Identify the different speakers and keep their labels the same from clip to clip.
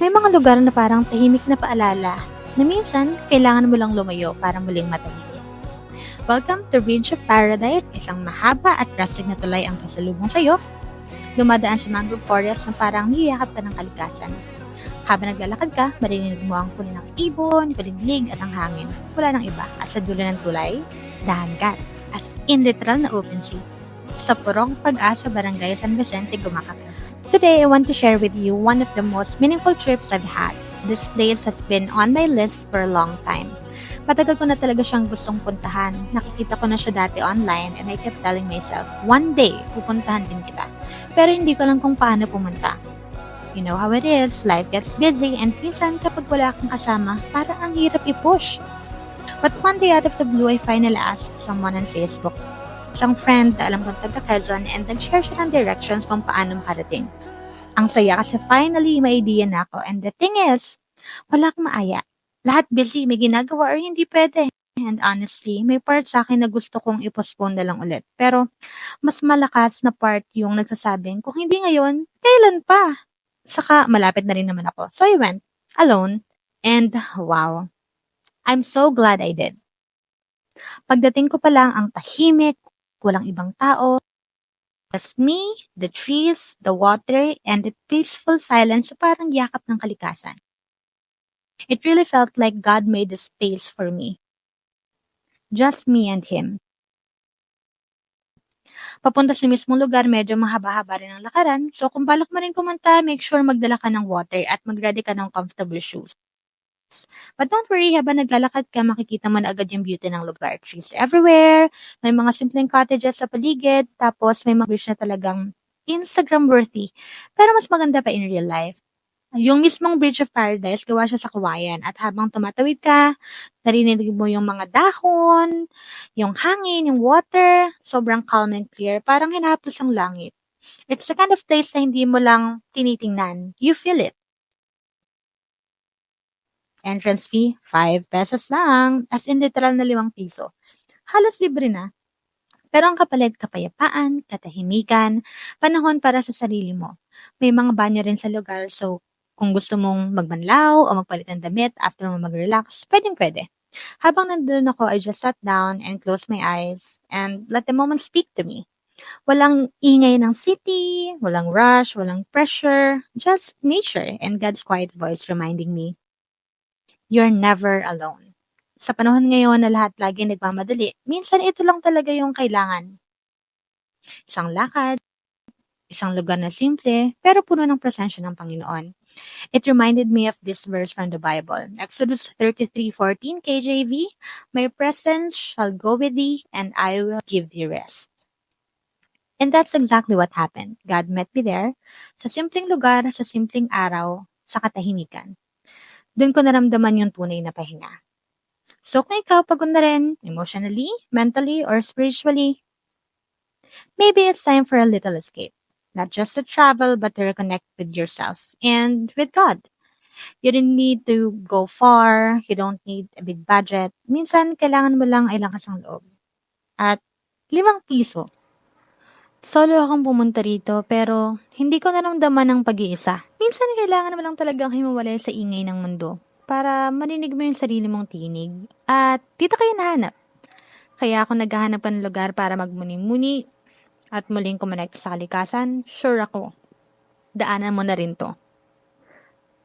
Speaker 1: May mga lugar na parang tahimik na paalala na minsan kailangan mo lang lumayo para muling matahimik. Welcome to Bridge of Paradise, isang mahaba at drastic na tulay ang sasalubong sa'yo. Dumadaan sa mangrove forest na parang niyakap ka ng kalikasan. Habang naglalakad ka, maririnig mo ang kunin ng ibon, kuliglig at ang hangin. Wala nang iba. At sa dulo ng tulay, dagat. As in literal na open sea. Sa Purong Pag-asa, Barangay San Vicente, Gumacaquezon. Today, I want to share with you one of the most meaningful trips I've had. This place has been on my list for a long time. Matagal ko na talaga siyang gustong puntahan. Nakikita ko na siya dati online and I kept telling myself, one day, pupuntahan din kita. Pero hindi ko lang kung paano pumunta. You know how it is, life gets busy and minsan kapag wala kang kasama, para ang hirap i-push. But one day out of the blue, I finally asked someone on Facebook. Isang friend na alam kong taga Quezon and nag-share siya ng directions kung paano makarating. Ang saya kasi finally may idea na ako and the thing is, wala akong maaya. Lahat busy, may ginagawa or hindi pwede. And honestly, may part sa akin na gusto kong i-postpone na lang ulit. Pero, mas malakas na part yung nagsasabing, kung hindi ngayon, kailan pa? Saka, malapit na rin naman ako. So, I went, alone, and wow, I'm so glad I did. Pagdating ko pa lang, ang tahimik, walang ibang tao, just me, the trees, the water, and the peaceful silence na parang yakap ng kalikasan. It really felt like God made a space for me. Just me and Him. Papunta sa mismong lugar, medyo mahaba-haba rin ang lakaran. So kung balak mo rin pumunta, make sure magdala ka ng water at mag-ready ka ng comfortable shoes. But don't worry, habang naglalakad ka, makikita mo na agad yung beauty ng lugar. Trees everywhere, may mga simpleng cottages sa paligid, tapos may mga bridge na talagang Instagram-worthy. Pero mas maganda pa in real life. Yung mismong Bridge of Paradise, gawa siya sa kawayan. At habang tumatawid ka, narinig mo yung mga dahon, yung hangin, yung water, sobrang calm and clear, parang hinapos ang langit. It's the kind of place na hindi mo lang tinitingnan. You feel it. Entrance fee, 5 pesos lang. As in literal na 5 piso. Halos libre na. Pero ang kapalit, kapayapaan, katahimikan, panahon para sa sarili mo. May mga banyo rin sa lugar, so kung gusto mong magbanlaw o magpalit ng damit after mo mag-relax, pwedeng pwede. Habang nandun ako, I just sat down and closed my eyes and let the moment speak to me. Walang ingay ng city, walang rush, walang pressure, just nature and God's quiet voice reminding me, you're never alone. Sa panahon ngayon na lahat lagi nagmamadali, minsan ito lang talaga yung kailangan. Isang lakad, isang lugar na simple, pero puno ng presensya ng Panginoon. It reminded me of this verse from the Bible. Exodus 33:14 KJV, My presence shall go with thee, and I will give thee rest. And that's exactly what happened. God met me there, sa simpleng lugar, sa simpleng araw, sa katahimikan. Doon ko naramdaman yung tunay na pahinga. So kung ikaw pagod na rin, emotionally, mentally, or spiritually, maybe it's time for a little escape. Not just to travel, but to reconnect with yourself and with God. You don't need to go far. You don't need a big budget. Minsan, kailangan mo lang ay lakas ang loob. At limang piso. Solo akong pumunta rito, pero hindi ko naramdaman ng pag-iisa. Minsan, kailangan mo lang talagang himawalay sa ingay ng mundo para marinig mo yung sarili mong tinig. At dito kayo nahanap. Kaya ako naghahanap ng lugar para magmuni-muni at muling kumonekta sa kalikasan, sure ako, daanan mo na rin to.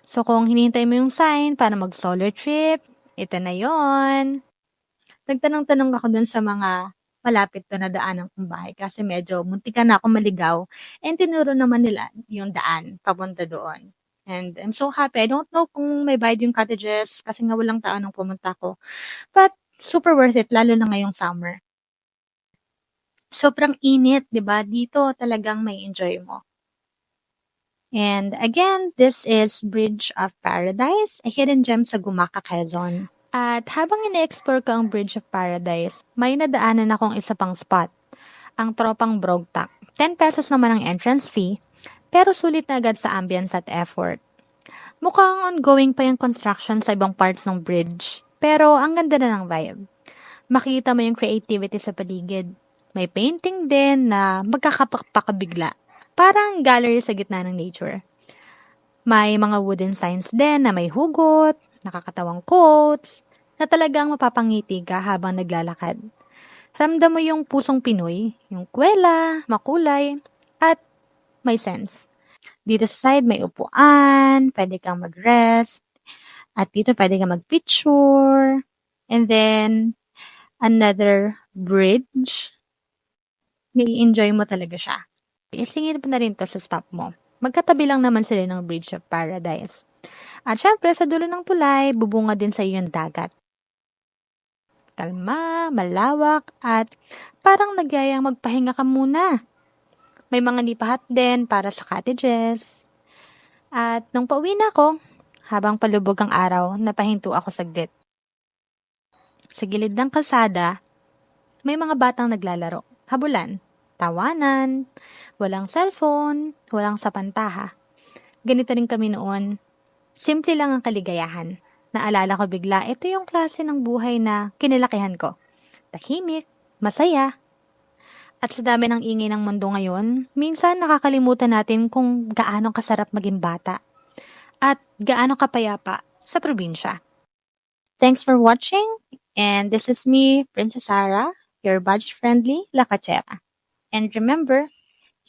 Speaker 1: So kung hinihintay mo yung sign para mag-solar trip, ito na yon. Nagtanong-tanong ako dun sa mga malapit to na daan ng bahay kasi medyo muntika na ako maligaw and tinuro naman nila yung daan papunta doon. And I'm so happy. I don't know kung may bayad yung cottages kasi nga walang tao nung pumunta ko. But super worth it lalo na ngayong summer sobrang init, 'di ba? Dito talagang may enjoy mo. And again, this is Bridge of Paradise, a hidden gem sa Gumaca, Quezon. At habang ine-explore ko ang Bridge of Paradise, may nadaanan akong isa pang spot, ang tropang Brogtak. 10 pesos naman ang entrance fee, pero sulit na agad sa ambience at effort. Mukhang ongoing pa yung construction sa ibang parts ng bridge, pero ang ganda na ng vibe. Makita mo yung creativity sa paligid, may painting din na magkakapakpakabigla. Parang gallery sa gitna ng nature. May mga wooden signs din na may hugot, nakakatawang quotes, na talagang mapapangiti ka habang naglalakad. Ramdam mo yung pusong Pinoy, yung kwela, makulay, at may sense. Dito sa side may upuan, pwede kang mag-rest, at dito pwede kang mag-picture, and then another bridge. I-enjoy mo talaga siya. Isingin mo na rin to sa stop mo. Magkatabi lang naman sila ng Bridge of Paradise. At syempre, sa dulo ng tulay, bubunga din sa iyo yung dagat. Kalma, malawak, at parang nagyayang magpahinga ka muna. May mga nipahat din para sa cottages. At nung pauwi na ako, habang palubog ang araw, napahinto ako saglit. Sa gilid ng kalsada, may mga batang naglalaro. Habulan, tawanan, walang cellphone, walang sapantaha. Ganito rin kami noon. Simple lang ang kaligayahan. Naalala ko bigla, ito yung klase ng buhay na kinilakihan ko. Tahimik, masaya. At sa dami ng ingay ng mundo ngayon, minsan nakakalimutan natin kung gaano kasarap maging bata at gaano kapayapa sa probinsya. Thanks for watching, and this is me, Princess Sarah, your budget-friendly lakachera. And remember,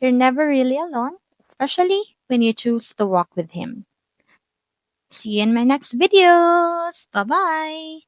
Speaker 1: you're never really alone, especially when you choose to walk with him. See you in my next videos. Bye-bye.